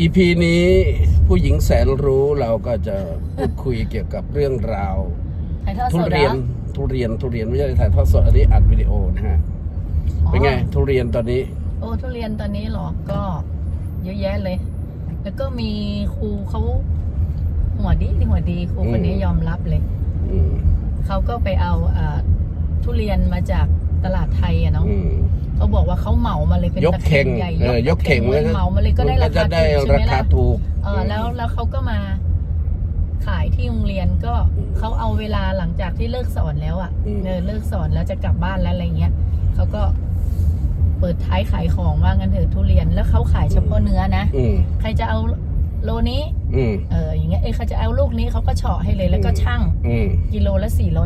อีพีนี้ผู้หญิงแสนรู้เราก็จะพูดคุยเกี่ยวกับเรื่องราว ถ่ายทอดทุสดเรียนหอทุเรียนทุเรียนไม่ใช่ถ่ายทอดสดอันนี้อัดวิดีโอนะฮะอ๋อเป็นไงทุเรียนตอนนี้โอ้ทุเรียนตอนนี้เหรอก็เยอะแยะเลย แล้วก็มีครูเขาหัวดีหัวดีครูคนนี้อืมยอมรับเลย อืมเขาก็ไปเอาอ่าทุเรียนมาจากตลาดไทยอะเนาะอืม เขาบอกว่าเขาเหมามาเลยเป็นยกตะเข่งใหญ่เออยกเข่งเลยเหมามาเลยก็ได้ราจะคาได้ถูกใช่ราไหมคาล่ะ ถูก เออแล้วแล้วเขาก็มาขายที่โรงเรียนก็อืมเขาเอาเวลาหลังจากที่เลิกสอนแล้วอะ่ะอืม เออเลิกสอนแล้วจะกลับบ้านแล้วอะไรเงี้ยเขาก็เปิดท้ายขายของว่างั้นเถอะทุเรียนแล้วเขาขายเฉพาะเนื้อนะ อืมใครจะเอาโลนี้ อืม เอออย่างเงี้ยเอ้ยเขาจะเอาลูกนี้เขาก็เฉาะให้เลยแล้วก็อืมช่างอืมกิโลละสี่ร้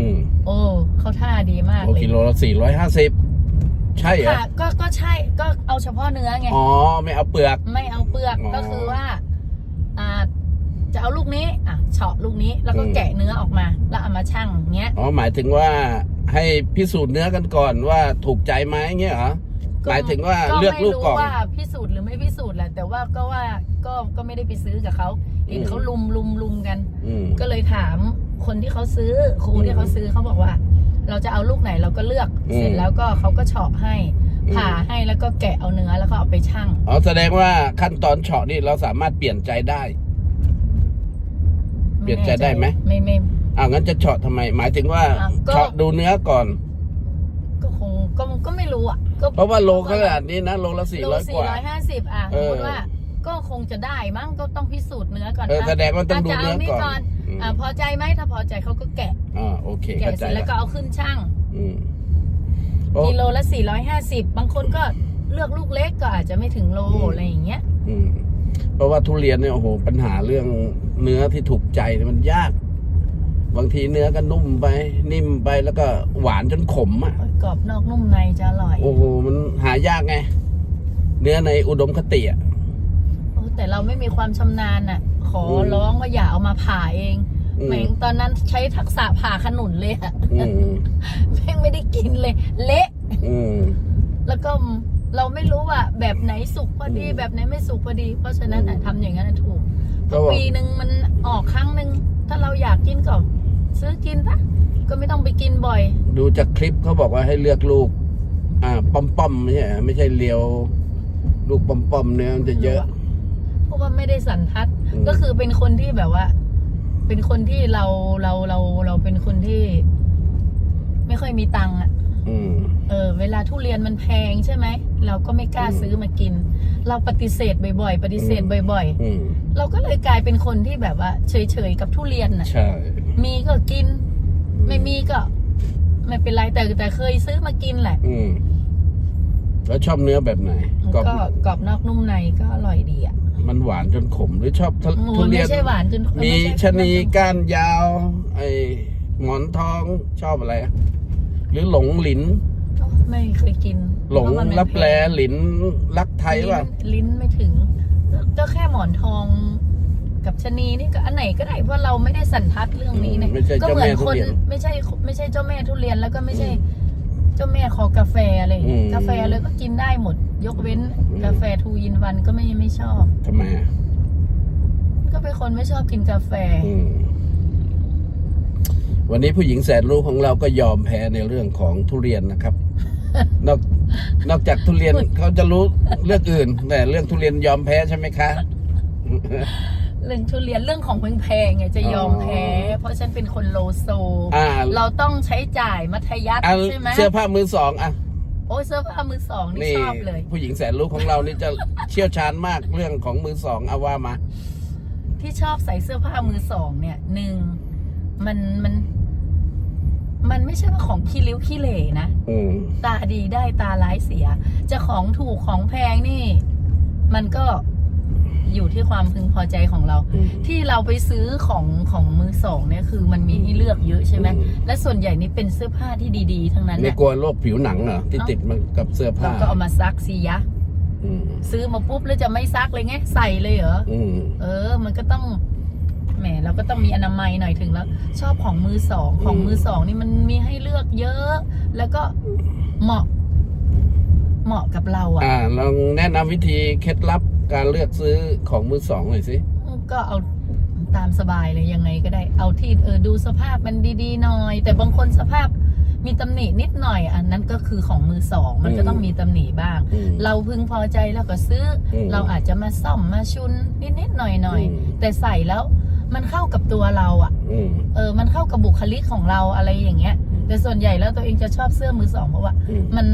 อยห้าสิบอืมโอ้เขาท่าดีมากโอเลยกิโลละสี่ร้อยห้าสิบใช่เหรอค่ะก็ก็ใช่ก็เอาเฉพาะเนื้อไง อ๋อไม่เอาเปลือก ไม่เอาเปลือกอ๋อก็คือว่าอ่า จะเอาลูกนี้อะเฉาะลูกนี้แล้วก็อืม แกะเนื้อออกมา แล้วเอามาชั่งเงี้ยอ๋อหมายถึงว่าให้พิสูจน์เนื้อกันก่อนว่าถูกใจไหมเงี้ยเหรอ หมายถึงว่าเลือกลูกก่อน ไม่รู้ว่าพิสูจน์หรือไม่พิสูจน์แหละแต่ว่าก็ว่าก็ก็ไม่ได้ไปซื้อกับเขาเห็นอืมเขาลุมลุมลุมกัน อืมก็เลยถาม คนที่เขาซื้อครูอืมที่เขาซื้อเขาบอกว่า เราจะเอาลูกไหนเราก็เลือกอืมเสร็จแล้วก็เขาก็เฉาะให้อืมผ่าให้แล้วก็แกะเอาเนื้อแล้วก็เอาไปชั่งอ๋อแสดงว่าขั้นตอนเฉาะนี่เราสามารถเปลี่ยนใจได้ เปลี่ยนใจได้ไหมไม่ไม่อ้าวงั้นจะเฉาะทำไม หมายถึงว่าอะก็เฉาะดูเนื้อก่อน ก็คงก็ก็ไม่รู้อะก็เพราะว่าโลขนาดนี้นะโลละสี่โลร้อยกสี่ว่าร้อยห้าสิบอะเอสมอมติว่า ก็คงจะได้มั้งก็ต้องพิสูจน์เนื้อก่อนเออนะแสดงว่าต้องดูะจะเนื้อนี่ก่อนอืมอ่าพอใจไหมถ้าพอใจเขาก็แกะอ่าโอเคแกะเข้าเสใจร็จแล้วก็แล้วเอาขึ้นช่างอืมโอ้กิโลละสี่ร้อยห้าสิบบางคนก็เลือกลูกเล็กก็อาจจะไม่ถึงโลอืมอะไรอย่างเงี้ยอืมเพราะว่าทุเรียนเนี่ยโอ้โหปัญหาเรื่องเนื้อที่ถูกใจเนี่ยมันยากบางทีเนื้อก็นุ่มไปนิ่มไปแล้วก็หวานจนขมอะกรอบนอกนุ่มในจะอร่อย โอ้โหมันหายากไง เนื้อในอุดมคติอะโอ้ แต่เราไม่มีความชำนาญอะ ขออมร้องว่าอย่าเอามาผ่าเองอืมแม่งตอนนั้นใช้ทักษะผ่าขนุนเลยอะอืมแม่งไม่ได้กินเลย เละอืมแล้วก็เราไม่รู้ว่าแบบไหนสุกพอดีอืมแบบไหนไม่สุกพอดี เพราะฉะนั้นอะอืมทำอย่างนั้นอะถูกเพก็ราะบอกปีหนึ่งมันออกครั้งหนึ่งถ้าเราอยากกินก็ซื้อกินปะก็ไม่ต้องไปกินบ่อย ดูจากคลิปเขาบอกว่าให้เลือกลูก อ่าป้อมป้อมๆไม่ใช่เหรอไม่ใช่เลียว ลูกป้อมป้อมๆเนื้อมันจะเยอะ เพราะว่าไม่ได้สันทัด อืม ก็คือเป็นคนที่แบบว่า เป็นคนที่เราเราเราเราเป็นคนที่ ไม่ค่อยมีตังค์อะอืม เออ เวลาทุเรียนมันแพงใช่ไหมเราก็ไม่กล้าอืมซื้อมากิน เราปฏิเสธบ่อยๆ ปฏิเสธอืม บ่อย อืมๆ เราก็เลยกลายเป็นคนที่แบบว่า เฉยๆกับทุเรียนน่ะ ใช่มีก็กิน ไม่มีก็ ไม่เป็นไรแต่แต่เคยซื้อมากินแหละ อืม แล้วชอบเนื้อแบบไหนกรอบก็กรอบนอกนุ่มในก็อร่อยดีอะ มันหวานจนขมหรือชอบทุหมูทุเรีไม่ยนใช่หวานจนมีไใช่ชะนีก้านยาว ไอหมอนทองชอบอะไรอะหรือหลงหลิน ไม่เคยกินหลงเพราะมันรับแลพงหลินรักไทยป่ะลิ้นลิ้นไม่ถึง ก็แค่หมอนทองกับชะนีนี่ก็อันไหนก็ได้เพราะเราไม่ได้สันทัดเรื่องนี้เนี่ยอืมไม่ใช่ก็เจ้าเหมืแม่อนทุคนเรียน ไม่ใช่ไม่ใช่เจ้าแม่ทุเรียนแล้วก็ไม่ใช่อืม เจ้าแม่คอกาแฟอะไรอย่างเงี้ยอืม กาแฟเลยก็กินได้หมด ยกเว้นอืมกาแฟทูอินวันก็ไม่ไม่ชอบ ทำไมอะก็เป็นคนไม่ชอบกินกาแฟ อืมวันนี้ผู้หญิงแสนรู้ของเราก็ยอมแพ้ในเรื่องของทุเรียนนะครับ นอกนอกจากทุเรียนเขาจะรู้เรื่องอื่นแต่เรื่องทุเรียนยอมแพ้ใช่ไหมคะ เรื่องทุเรียนเรื่องของแพงๆไงจะยอมแพ้อ๋อเพราะฉันเป็นคนโลโซ อ่าเราต้องใช้จ่ายมัธยัสถ์อะใช่ไหมเสื้อผ้ามือสองอะโอ้ยเสื้อผ้ามือสองนี่นี่ชอบเลย ผู้หญิงแสนรู้ของเรานี่จะเชี่ยวชาญมากเรื่องของมือสองเอาว่ามา ที่ชอบใส่เสื้อผ้ามือสองเนี่ยหนึ่งมันมัน มันไม่ใช่ว่าของขี้ริ้วขี้เหร่นะอืมตาดีได้ตาร้ายเสีย จะของถูกของแพงนี่ มันก็ อยู่ที่ความพึงพอใจของเราอืมที่เราไปซื้อของของมือสองเนี่ยคือมันมีให้เลือกเยอะใช่ไหมอืมและส่วนใหญ่นี่เป็นเสื้อผ้าที่ดีๆ ทั้งนั้นไม่นะกลัวโรคผิวหนังเหรอที่ติดมากับเสื้อเราผ้าก็เอามาซักสิยะ อืมซื้อมาปุ๊บแล้วจะไม่ซักเลยไงใส่เลยเหรอ อืม เออ มันก็ต้อง แหม เราก็ต้องมีอนามัยหน่อยถึงแล้ว ชอบของมือสอง ของมือสองนี่มันมีให้เลือกเยอะ แล้วก็เหมาะ เหมาะกับเราอะ อ่าลองแนะนำวิธีเคล็ดลับ การเลือกซื้อของมือสองหน่อยสิก็เอาตามสบายเลยยังไงก็ได้ เอาที่เออดูสภาพมันดีๆหน่อย แต่บางคนสภาพมีตำหนินิดหน่อย อันนั้นก็คือของมือสอง มันก็ต้องมีตำหนิบ้างอืมเราพึงพอใจแล้วก็ซื้ออมเราอาจจะมาซ่อมมาชุนนิดๆหน่อยอืมๆแต่ใส่แล้วมันเข้ากับตัวเราอะอืมเออ มันเข้ากับบุคลิกของเราอะไรอย่างเงี้ย แต่ส่วนใหญ่แล้วตัวเองจะชอบเสื้อมือสองเพราะว่าอืมมัน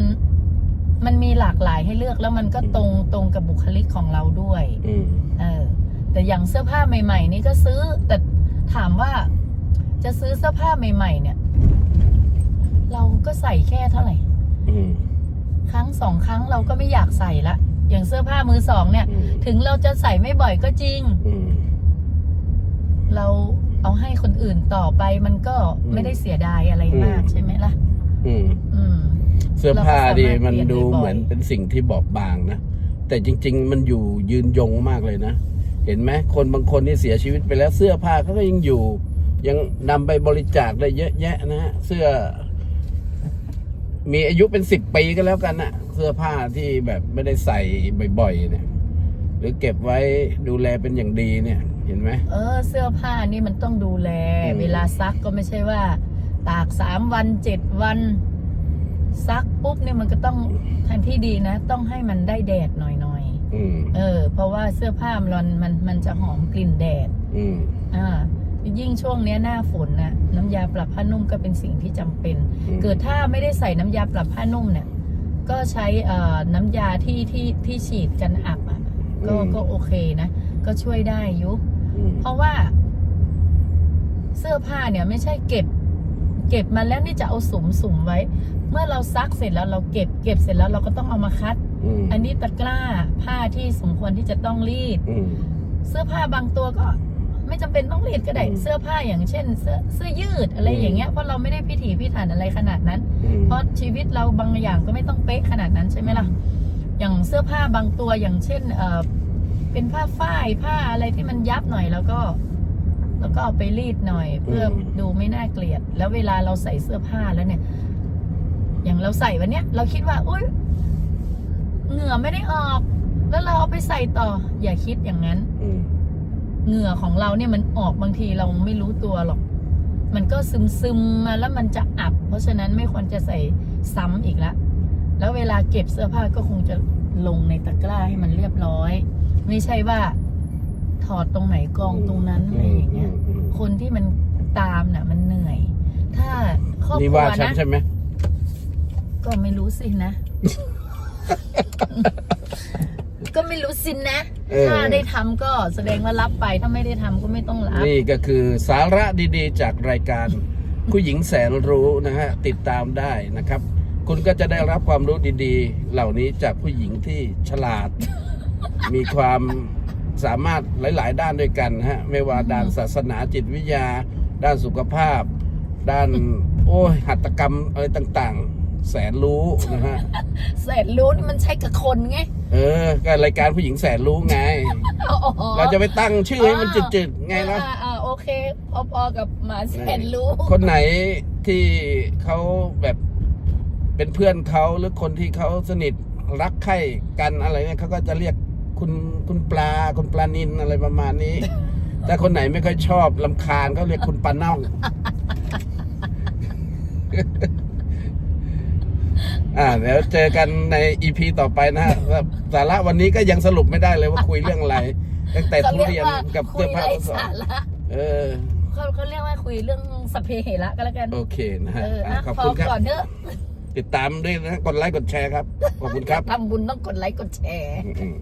มันมีหลากหลายให้เลือกแล้วมันก็ตรงตรงกับบุคลิกของเราด้วยอืมเออแต่อย่างเสื้อผ้าใหม่ ๆ นี่ก็ซื้อ แต่ถามว่าจะซื้อเสื้อผ้าใหม่ ๆ เนี่ย เราก็ใส่แค่เท่าไหร่ อืมครั้งสองครั้งเราก็ไม่อยากใส่ละ อย่างเสื้อผ้ามือสองเนี่ย อืมถึงเราจะใส่ไม่บ่อยก็จริง อืม เราเอาให้คนอื่นต่อไปมันก็อืมไม่ได้เสียดายอะไรมากอืม ใช่ไหมล่ะ อืม อืม เสื้อผ้าดีเราก็สามารถมันดูเปลี่ยนบ่อยๆเหมือนเป็นสิ่งที่บอบบางนะ แต่จริง ๆ มันอยู่ยืนยงมากเลยนะ เห็นไหมคนบางคนที่เสียชีวิตไปแล้วเสื้อผ้าเขาก็ยังอยู่ ยังนำไปบริจาคได้เยอะแยะนะฮะเสื้อ มีอายุเป็นสิบปีก็แล้วกันนะเสื้อผ้าที่แบบไม่ได้ใส่บ่อยๆเนี่ย หรือเก็บไว้ดูแลเป็นอย่างดีเนี่ย เห็นไหมเออ เสื้อผ้านี่มันต้องดูแลอืมเวลาซักก็ไม่ใช่ว่า ตากสามวันเจ็ดวัน ซักปุ๊บเนี่ยมันก็ต้องทางที่ดีนะ ต้องให้มันได้แดดหน่อยอืมๆเออ เพราะว่าเสื้อผ้ามันมันมันจะหอมกลิ่นแดด อืม อ่า ยิ่งช่วงเนี้ยหน้าฝนนะน้ำยาปรับผ้านุ่มก็เป็นสิ่งที่จำเป็น อืม เกิดถ้าไม่ได้ใส่น้ำยาปรับผ้านุ่มเนี่ย ก็ใช้เอ่อน้ำยาที่ที่ที่ฉีดกันอับอะก็ก็โอเคนะ ก็ช่วยได้อยุ อืมเพราะว่า เสื้อผ้าเนี่ยไม่ใช่เก็บ เก็บมาแล้วนี่จะเอาสุมสุมไว้ เมื่อเราซักเสร็จแล้วเราเก็บเก็บเสร็จแล้วเราก็ต้องเอามาคัดอืมอันนี้ตะกร้าผ้าที่สมควรที่จะต้องรีดอืมเสื้อผ้าบางตัวก็ไม่จำเป็นต้องรีดก็ได้อืมเสื้อผ้าอย่างเช่น เสื้อเสื้อยืดอะไรอย่างเงี้ยเพราะเราไม่ได้พิถีพิถันอะไรขนาดนั้นอืมเพราะชีวิตเราบางอย่างก็ไม่ต้องเป๊ะขนาดนั้นใช่ไหมล่ะอย่างเสื้อผ้าบางตัวอย่างเช่นเออเป็นผ้าฝ้ายผ้าอะไรที่มันยับหน่อยแล้วก็ แล้วก็เอาไปรีดหน่อย เพื่อดูไม่น่าเกลียด แล้วเวลาเราใส่เสื้อผ้าแล้วเนี่ย อย่างเราใส่วันเนี้ยเราคิดว่าอุ้ยเหงื่อไม่ได้ออก แล้วเราเอาไปใส่ต่อ อย่าคิดอย่างนั้นอืมเหงื่อของเราเนี่ยมันออกบางทีเราไม่รู้ตัวหรอก มันก็ซึมซึมๆมาแล้วมันจะอับ เพราะฉะนั้นไม่ควรจะใส่ซ้ำอีกละแล้วเวลาเก็บเสื้อผ้าก็คงจะลงในตะกร้าให้มันเรียบร้อย ไม่ใช่ว่า ถอดตรงไหนกองตรงนั้นอะไรอย่างเงี้ยอืมคนที่มันตามน่ะ มันเหนื่อย ถ้าครอบนี่ครัวว่าฉันนะใช่ไหม ก็ไม่รู้สินะ ก็ไม่รู้สินะ เออ ถ้าได้ทำก็แสดงว่ารับไป ถ้าไม่ได้ทำก็ไม่ต้องรับ นี่ก็คือสาระดีๆ จากรายการ ผู้หญิงแสนรู้นะฮะ ติดตามได้นะครับ คุณก็จะได้รับความรู้ดีๆ เหล่านี้จากผู้หญิงที่ฉลาด มีความสามารถหลาย ๆ ด้านด้วยกันนะฮะ ไม่ว่าด้านศาสนาจิตวิทยา ด้านสุขภาพ ด้าน โอ้ยหัตถกรรมอะไรต่าง ๆ แสนรู้นะฮะ แสนรู้นี่มันใช่กับคนไง เออก็รายการผู้หญิงแสนรู้ไงเราจะไปตั้งชื่อให้มันจืดๆไงล่ะอ่าอ่าโอเค พอๆกับหมาแสนรู้ คนไหนที่เขาแบบเป็นเพื่อนเขาหรือคนที่เขาสนิทรักใคร่กันอะไรเนี่ยเขาก็จะเรียกคุณคุณปลาคุณปลานินอะไรประมาณนี้ แต่คนไหนไม่ค่อยชอบลำคาญเขาเรียกคุณปลาเน่า อ่าเดี๋ยวเจอกันในอีพีต่อไปนะฮะว่าสาระวันนี้ก็ยังสรุปไม่ได้เลยว่าคุยเรื่องอะไรตั้งแต่เขาทุเรียกเรียนว่ากับคุเสื้อยผ้าไร้มือสอสางระเออเขาเขาเรียกว่าคุยเรื่องสพเพเหระก็แล้วกัน โอเคนะฮะเอออะอะขอบพอคุณครับก่อนเถอะติดตามด้วยนะ กดไลค์กดแชร์ครับ ขอบคุณครับทำบุญต้องกดไลค์กดแชร์อืม